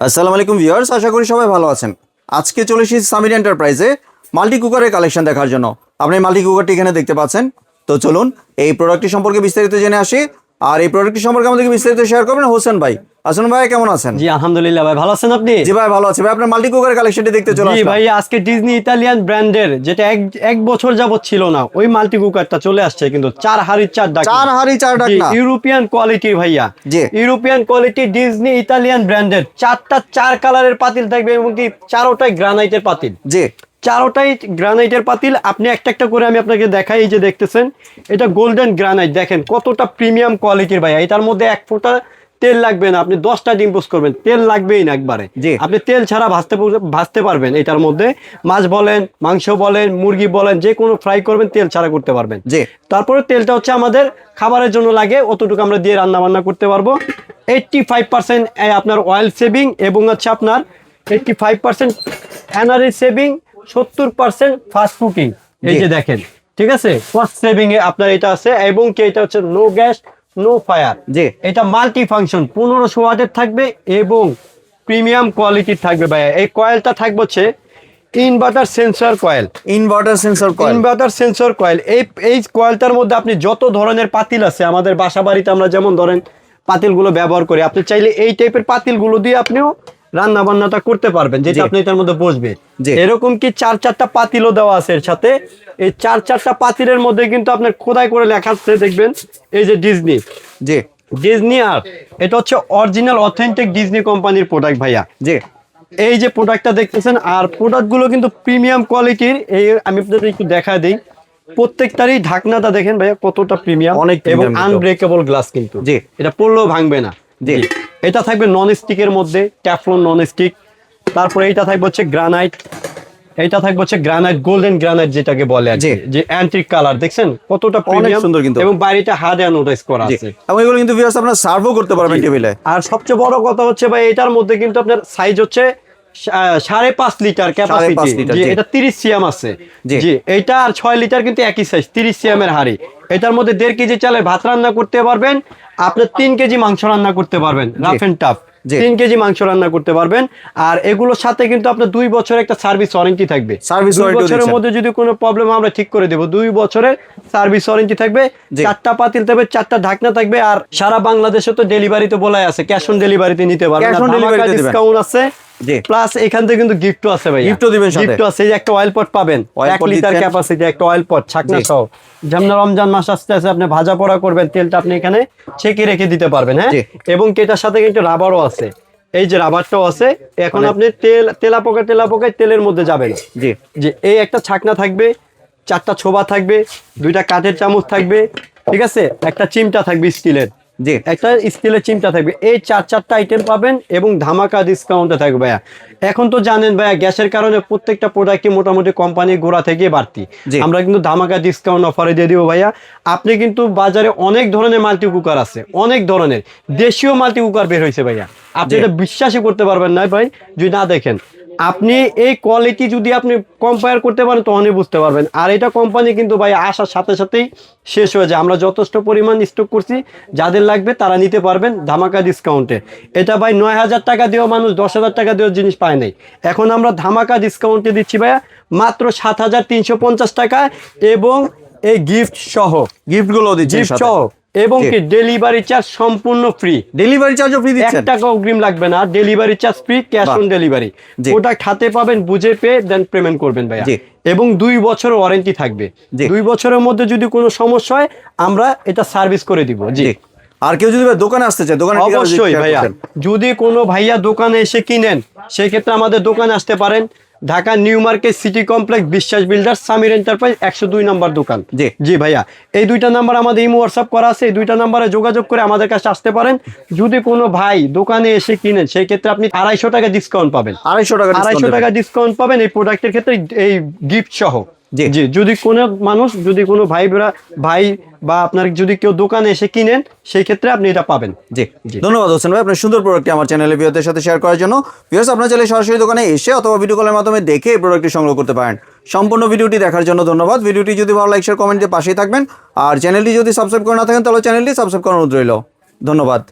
আসসালামু আলাইকুম ভিউয়ার্স, আশা করি সবাই ভালো আছেন। আজকে চলে এসেছি সামির এন্টারপ্রাইজে মাল্টি কুকারের কালেকশন দেখার জন্য। আপনি মাল্টি কুকারটি এখানে দেখতে পাচ্ছেন। তো চলুন, এই প্রোডাক্টটি সম্পর্কে বিস্তারিত জেনে আসি। আর এই প্রোডাক্টটি সম্পর্কে আমাদেরকে বিস্তারিত শেয়ার করবেন হোসেন ভাই। হাসান ভাই কেমন আছেন? জি আলহামদুলিল্লাহ ভাই ভালো আছেন আপনি? জি ভাই ভালো আছি। ভাই আপনার মাল্টি কুকারের কালেকশনটি দেখতে চলে আসলাম। ভাই আজকে ডিজনি ইতালিয়ান ব্র্যান্ডের যেটা এক এক বছর যাবত ছিল না ওই মাল্টি কুকারটা চলে আসছে কিন্তু চার হাড়ির চার ডাক চার হাড়ি চার ডাক ইউরোপিয়ান কোয়ালিটির ভাইয়া। জি। ইউরোপিয়ান কোয়ালিটি ডিজনি ইতালিয়ান ব্র্যান্ডের চারটা চার কালারের পাতিল থাকবে এবং কি চারোটাই গ্রানাইটের পাতিল। জি। চারোটাই গ্রানাইটের পাতিল। আপনি একটা একটা করে আমি আপনাকে দেখাই এই যে দেখতেছেন এটা গোল্ডেন গ্রানাইট দেখেন কতটা প্রিমিয়াম কোয়ালিটির ভাইয়া। এটার মধ্যে এক ফোঁটা তেল লাগবে না আপনি দশটা ডিম পোস্ট করবেন তেল লাগবেই না একবারে। আপনি তেল ছাড়া ভাজতে ভাজতে পারবেন এটার মধ্যে। মাছ বলেন মাংস বলেন মুরগি বলেন যে কোনো ফ্রাই করবেন তেল ছাড়া করতে পারবেন। জি। তারপরে তেলটা হচ্ছে আমাদের খাবারের জন্য লাগে অতটুকু আমরা দিয়ে রান্না বান্না করতে পারব। এইটটি ফাইভ পার্সেন্ট আপনার অয়েল সেভিং এবং হচ্ছে আপনার eighty five percent energy saving সত্তর পার্সেন্ট ফাস্ট কুকিং এই যে দেখেন ঠিক আছে? ফাস্ট সেভিং এ আপনার এটা আছে এবং কি এটা হচ্ছে লো গ্যাস নো ফায়ার জি। এটা মাল্টি ফাংশন পনেরোশো ওয়াটের থাকবে এবং প্রিমিয়াম কোয়ালিটির থাকবে ভাইয়া। এই কয়েলটা থাকবে হচ্ছে inverter sensor coil inverter sensor coil inverter sensor coil এই এই কয়েলটার মধ্যে আপনি যত ধরনের পাতিল আছে আমাদের বাসা বাড়িতে আমরা যেমন ধরেন পাতিলগুলো ব্যবহার করি আপনি চাইলে এই টাইপের পাতিলগুলো দিয়ে আপনিও রান্না বান্নাটা করতে পারবেন যেটা আপনি এটার মধ্যে বসবে। এরকম কি চার চারটা পাতিলও দেওয়া আছে এর সাথে? এই চার চারটা পাতিলের মধ্যে কিন্তু আপনার খোদাই করে লেখা আছে দেখবেন এই যে ডিজনি জি। ডিজনি আর এটা হচ্ছে অরিজিনাল অথেন্টিক ডিজনি কোম্পানির প্রোডাক্ট ভাইয়া। জি। এই যে প্রোডাক্টটা দেখতেছেন আর প্রোডাক্টগুলো কিন্তু প্রিমিয়াম কোয়ালিটির এই আমি আপনাদের একটু দেখা দিই। প্রত্যেকটারই ঢাকনাটা দেখেন ভাইয়া কতটা প্রিমিয়াম অনেক এবং আনব্রেকেবল গ্লাস কিন্তু। জি। এটা পড়লেও ভাঙবে না। জি। এটা থাকবে নন স্টিকের মধ্যে ট্যাফলন নন স্টিক তারপরে এটা থাকবে হচ্ছে গ্রানাইট এটা থাকবে হচ্ছে গ্রানাইট গোল্ডেন গ্রানাইট যেটাকে বলে আর যে অ্যান্টিক কালার দেখছেন? কতটা প্রিমিয়াম সুন্দর কিন্তু। এবং বাইরেটা হার্ড নোটিস করা আছে। এবং এগুলো কিন্তু ভিউয়ার্স আপনারা সার্ভও করতে পারবেন টেবিলে আর সবচেয়ে বড় কথা হচ্ছে ভাই এটার মধ্যে কিন্তু আপনার সাইজ হচ্ছে সাড়ে পাঁচ লিটার ক্যাপাসিটি। এটা তিরিশ সিএম আছে। জি। এইটা আর ছয় লিটার কিন্তু একই সাইজ তিরিশ সিএম এর হাড়ি। এটার মধ্যে দেড় কেজি চালের ভাত রান্না করতে পারবেন আপনার তিন কেজি মাংস রান্না করতে পারবেন রাফ এন্ড টাফ তিন কেজি মাংস রান্না করতে পারবেন আর এগুলোর সাথে কিন্তু আপনার দুই বছরের একটা সার্ভিস ওয়ারেন্টি থাকবে। ও বছরের মধ্যে যদি কোনো প্রবলেম আমরা ঠিক করে দেবো। দুই বছরের সার্ভিস ওয়ারেন্টি থাকবে চারটা পাতিল থাকবে চারটা ঢাকনা থাকবে আর সারা বাংলাদেশে তো ডেলিভারিতে বলাই আছে ক্যাশ অন ডেলিভারিতে নিতে পারবেন। ডিসকাউন্ট আছে। প্লাস এখান থেকে কিন্তু গিফটও আছে ভাই Gift ও দিবেন সাথে। গিফট আছে এই একটা অয়েল পট পাবেন। Oil এক লিটার ক্যাপাসিটি একটা অয়েল পট ছাকনা জি। সহ। যেমন রমজান মাস আসতে আছে আপনি ভাজা পোড়া করবেন তেলটা আপনি এখানে ছেঁকে রেখে দিতে পারবেন হ্যাঁ? এবং কি এটার সাথে কিন্তু রাবারও আছে। এই যে রাবারটাও আছে এখন মানে- আপনি তেল তেলা পোকা তেলা পোকায় তেলের মধ্যে যাবে না জি। যে এই একটা ছাকনা থাকবে চারটা ছোবা থাকবে দুইটা কাঠের চামচ থাকবে ঠিক আছে? একটা চিমটা থাকবে স্টিলের। জি। একটা স্টিলের চিমটা থাকবে। এই চার চারটা আইটেম পাবেন এবং ধামাকা ডিসকাউন্টে থাকবে ভাইয়া। এখন তো জানেন ভাইয়া গ্যাসের কারণে প্রত্যেকটা প্রোডাক্টই মোটামুটি কোম্পানি গোড়া থেকে বাড়তি। আমরা কিন্তু ধামাকা ডিসকাউন্ট অফারে দিয়ে দিব ভাইয়া। আপনি কিন্তু বাজারে অনেক ধরনের মাল্টি কুকার আছে অনেক ধরনের। দেশীয় মাল্টি কুকার বের হয়েছে ভাইয়া। আপনি এটা বিশ্বাসই করতে পারবেন না ভাই যদি না দেখেন। আপনি এই কোয়ালিটি যদি আপনি কম্পেয়ার করতে পারেন তখনই বুঝতে পারবেন। আর এটা কোম্পানি কিন্তু ভাই আসার সাথে সাথেই শেষ হয়ে যায়। আমরা যথেষ্ট পরিমাণ স্টক করছি। যাদের লাগবে তারা নিতে পারবেন ধামাকা ডিসকাউন্টে এটা ভাই নয় হাজার টাকা দিয়েও মানুষ দশ হাজার টাকা দিয়েও জিনিস পায় নাই। এখন আমরা ধামাকা ডিসকাউন্টে দিচ্ছি ভাইয়া মাত্র সাত হাজার তিনশো পঞ্চাশ টাকা এবং এই গিফট সহ। গিফটগুলো দিচ্ছেন গিফট সহ। এবং কি ডেলিভারি চার্জ সম্পূর্ণ ফ্রি ডেলিভারি চার্জও ফ্রি এক দিচ্ছেন? টাকা অগ্রিম লাগবে না delivery charge free cash on delivery. Product হাতে পাবেন বুঝে পেয়ে দেন পেমেন্ট করবেন ভাইয়া। এবং দুই বছর ওয়ারেন্টি থাকবে। দুই বছরের মধ্যে যদি কোনো সমস্যা হয় আমরা এটা সার্ভিস করে দিব। জি। আর কেউ যদি দোকানে আসতে চায় দোকানে অবশ্যই ভাইয়া। যদি কোনো ভাইয়া দোকানে এসে কিনেন সেই ক্ষেত্রে আমাদের দোকানে আসতে পারেন। Dhaka new market city complex Biswas builder Samir enterprise একশো দুই নম্বর দোকান। জি। জি ভাইয়া এই দুইটা নাম্বার আমাদের ইমো হোয়াটসঅ্যাপ করা আছে এই দুইটা নাম্বারে যোগাযোগ করে আমাদের কাছে আসতে পারেন। যদি কোনো ভাই দোকানে এসে কিনেন সেই ক্ষেত্রে আপনি আড়াইশো টাকা ডিসকাউন্ট পাবেন। আড়াইশো টাকা আড়াইশো টাকা ডিসকাউন্ট পাবেন এই প্রোডাক্টের ক্ষেত্রে এই গিফট সহ। জি। জি যদি কোনো মানুষ যদি কোনো ভাই ভাই বা আপনার যদি কেউ দোকানে এসে কিনেন সেই ক্ষেত্রে আপনি এটা পাবেন। জি জি। ধন্যবাদ হোসেন ভাই আপনার সুন্দর প্রোডাক্টটি আমার চ্যানেলে ভিউদের সাথে শেয়ার করার জন্য। ভিউয়ার্স আপনার চাইলে সরাসরি দোকানে এসে অথবা ভিডিও কলের মাধ্যমে দেখে এই প্রোডাক্টটি সংগ্রহ করতে পারেন। সম্পূর্ণ ভিডিওটি দেখার জন্য ধন্যবাদ। ভিডিওটি যদি ভালো লাইক শেয়ার কমেন্টে পাশেই থাকবেন। আর চ্যানেলটি যদি সাবস্ক্রাইব করে না থাকেন তাহলে চ্যানেলটি সাবস্ক্রাইব করার অনুরোধ রইল। ধন্যবাদ।